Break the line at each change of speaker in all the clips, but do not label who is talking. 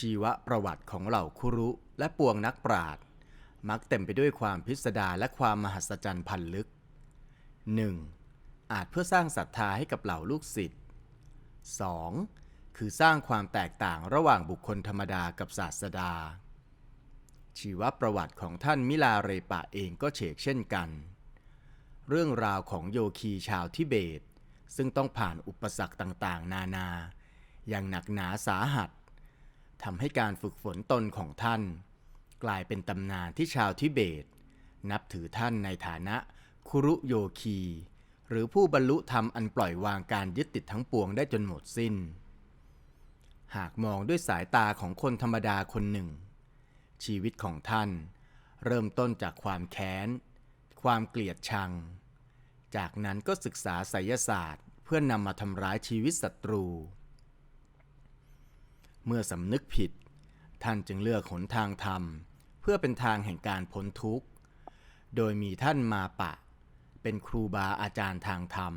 ชีวประวัติของเหล่าคุรุและปวงนักปราชญ์มักเต็มไปด้วยความพิสดารและความมหัศจรรย์พันลึก 1. อาจเพื่อสร้างศรัทธาให้กับเหล่าลูกศิษย์ 2. คือสร้างความแตกต่างระหว่างบุคคลธรรมดากับศาสดา ชีวประวัติของท่านมิลาเรปะเองก็เฉกเช่นกัน เรื่องราวของโยคีชาวทิเบต ซึ่งต้องผ่านอุปสรรคต่างๆ นานา อย่างหนักหนาสาหัส ทำให้การฝึกฝนตนของท่าน กลายเป็นตำนานที่ชาวทิเบต นับถือท่านในฐานะคุรุโยคี หรือผู้บรรลุธรรมอันปล่อยวางการยึดติดทั้งปวงได้จนหมดสิ้น หากมองด้วยสายตาของคนธรรมดาคนหนึ่ง ชีวิตของท่าน เริ่มต้นจากความแค้น ความเกลียดชัง จากนั้นก็ศึกษาไสยศาสตร์เพื่อนำมาทำร้ายชีวิตศัตรู เมื่อสำนึกผิด ท่านจึงเลือกหนทางธรรม เพื่อเป็นทางแห่งการพ้นทุกข์ โดยมีท่านมาปะ เป็นครูบาอาจารย์ทางธรรม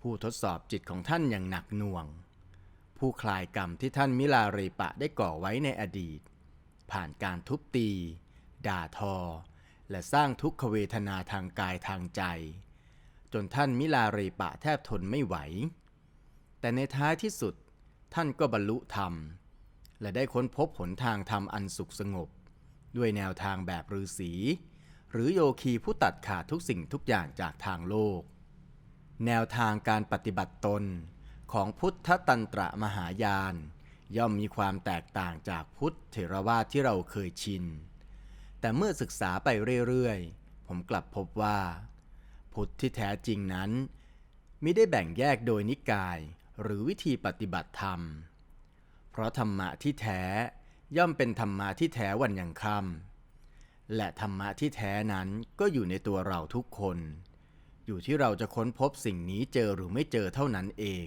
ผู้ทดสอบจิตของท่านอย่างหนักหน่วง ผู้คลายกรรมที่ท่านมิลาเรปะได้ก่อไว้ในอดีต ผ่านการทุบตี ด่าทอ และสร้างทุกขเวทนาทางกายทางใจ จนท่านมิลาเรปะแทบทนไม่ไหว แต่ในท้ายที่สุด ท่านก็บรรลุธรรม และได้ค้นพบหนทางธรรมอันสุขสงบ ด้วยแนวทางแบบฤาษีหรือโยคีผู้ตัดขาดทุกสิ่งทุกอย่างจากทางโลก แนวทางการปฏิบัติตนของพุทธตันตระมหายาน ย่อมมีความแตกต่างจากพุทธเถรวาทที่เราเคยชิน แต่เมื่อศึกษาไปเรื่อยๆ ผมกลับพบว่า พุทธที่แท้จริงนั้นมิได้แบ่งแยกโดยนิกาย หรือวิธีปฏิบัติธรรม เพราะธรรมะที่แท้ย่อมเป็นธรรมะที่แท้วันยังค่ำและธรรมะที่แท้นั้นก็อยู่ในตัวเราทุกคน อยู่ที่เราจะค้นพบสิ่งนี้เจอหรือไม่เจอเท่านั้นเอง